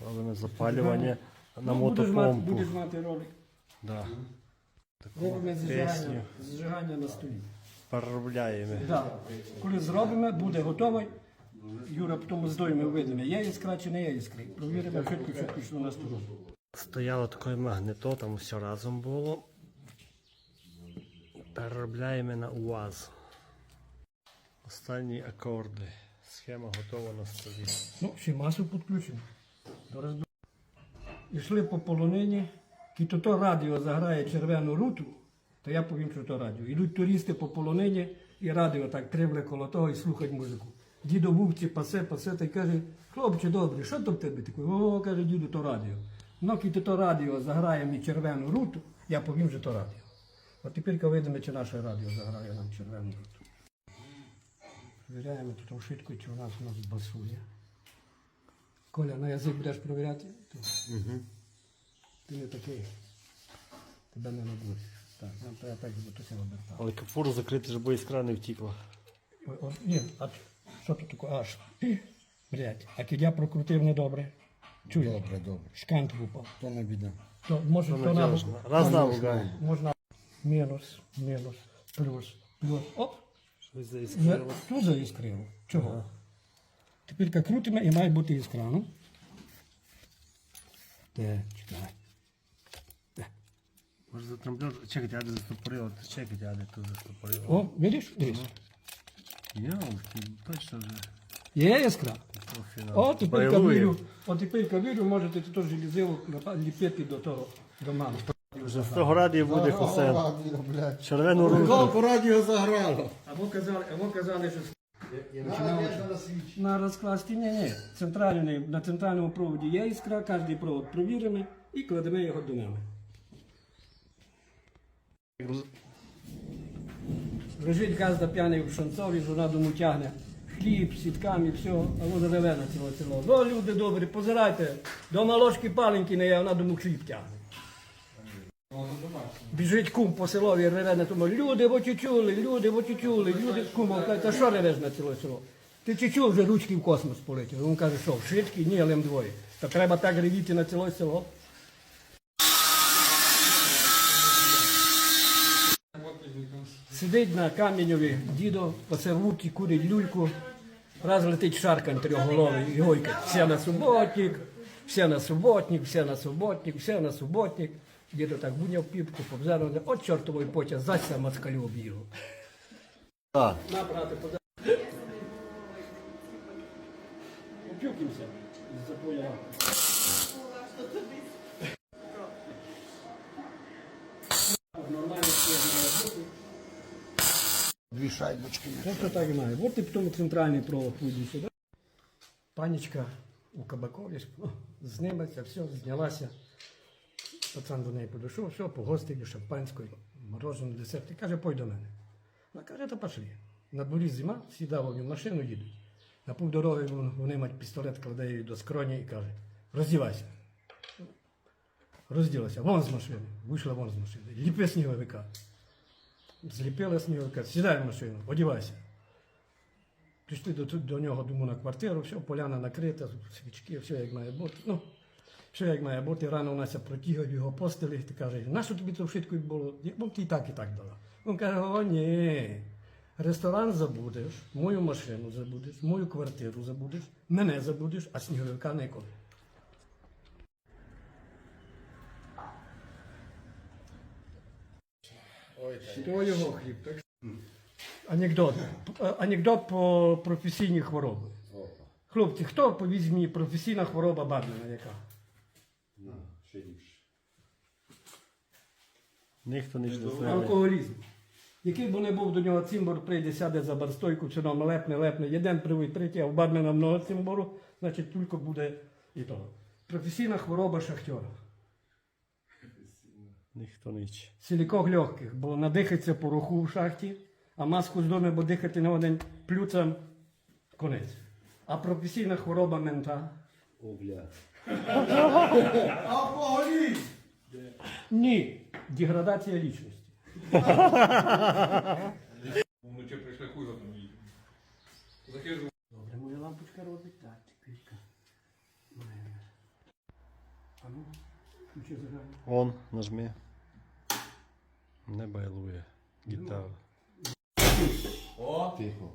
Робимо запалювання на Ну, будеш мати, мотопомпу. будеш мати ролик. Да. Робимо Пісню зжигання, на столі. переробляємо. Да. Коли зробимо, буде готовий. Юра потім здоїмо видимо, є іскра чи не є іскри. Провіримо швидко, що на столу. Стояло таке магнито, там все разом було. Переробляємо на УАЗ. Останні акорди. Схема готова на столі. Ну, ще масу підключимо. Зараз до- Ішли по полонині, кіто то радіо заграє червону руту, то я повім, що то радіо. Ідуть туристи по полонині і радіо так кривле коло того і слухають музику. Дідо вовці пасе, пасе, та й каже, хлопче добре, що то в тебе таке? О, каже, діду, то радіо. Ну, кіто то радіо заграє мені червону руту, я повім, що то радіо. От тепер видимо, чи наше радіо заграє нам червону руту. Перевіряємо тут швидко, чи у нас у нас басує. Коля, на язик будеш перевіряти? То Ти не такий. Тебе не набудеш. Так, нам треба так, бо то це. Але капуру закрити, щоб іскра не втікла. Ой, о, Ні, а що тут таке? Аж. Блять, а кидя прокрутив недобре. Чуєш? Добре, добре. Шкант упав. То не біда. То може то на Раз на можна мінус, мінус, плюс, плюс. Оп, Щось не, заіскрило. тут заіскрило. Чого? Тепер крутимо і має бути іскра, ну. Де, чекай. Може затрамблю. Чекайте, я де застопорило. Чекайте, я де тут застопорило. О, видиш? Дивись. Йолки, точно же. Є іскра? О, тепер кавірю. О, тепер кавірю можете тут железило ліпити до того, до мами. Вже з того радіо буде Хосен. Червону руку. Голку радіо заграло. Або казали, або казали, що на розкласті, ні, ні. Центральний, на центральному проводі є іскра, кожен провод провіримо і кладемо його до мами. Лежить газда п'яний в шанцові, жона дому тягне хліб, сітками, все, а воно реве на ціло село. Ну, люди добрі, позирайте, дома ложки паленьки не є, вона дому хліб тягне. Біжить кум по селові, реве на тому, люди чули, люди чули, люди кум, каже, та що ревеш на ціле село? Ти чи чув вже ручки в космос полетіли? Він каже, що, в шитки? Ні, але двоє. Та треба так ревіти на ціле село. Сидить на каміньові дідо, оце в луки курить люльку, раз летить шаркань трьохголовий і гойка. Все на суботник, все на суботник, все на суботник, все на суботник. Дідо так буняв піпку, повзяв, от чортовий потяг, зася москалю об'їв. Так. На, брате, поза. Опюкимся з-за поля. Нормально все. Дві шайбочки. Просто так і має. От і потім центральний провод вийде сюди. Панічка у Кабакові зниметься, все, знялася. Пацан до неї підійшов, все, погостили шампанською, морожене, десерт. І каже, пой до мене. Вона каже, та пошли. На дворі зима, сідав в машину, їдуть. На півдороги вон- вони мають пістолет, кладе її до скроні і каже, роздівайся. Розділася, вон з машини. Вийшла вон з машини. Ліпи сніговика. Зліпили сніговика, сідай в машину, одівайся. Прийшли до, до нього, думаю, на квартиру, все, поляна накрита, свічки, все як має бути. Ну, все як має бути, рано Нася протягує його постелі, ти каже, нащо тобі це вшитку було? Я- Бо ти і так, і так дала. Він каже, о, ні. Ресторан забудеш, мою машину забудеш, мою квартиру забудеш, мене забудеш, а сніговика ніколи. То його хліб, так? Анекдот. Анекдот по професійній хворобі. Хлопці, хто повіз мені професійна хвороба Бадлина яка? Ніхто не знає. Алкоголізм. Який б не був до нього цимбор, прийде, сяде за барстойку, чи нам лепне, лепне, єден привить, третій, а в Бадлина много цимбору, значить тільки буде і того. Професійна хвороба шахтера. Ніхто ніч. Силіког легких, бо надихається пороху в шахті, а маску з дому, бо дихати на один плюцем конець. А професійна хвороба мента. Алкоголізм! Ні, деградація лічності. Вночі прийшли хуй там їдемо. Захижу. Добре, моя лампочка робить так, тихенько. А ну, ключі загальні. Он, нажми. Не байлує. Гітара. О, Тихо.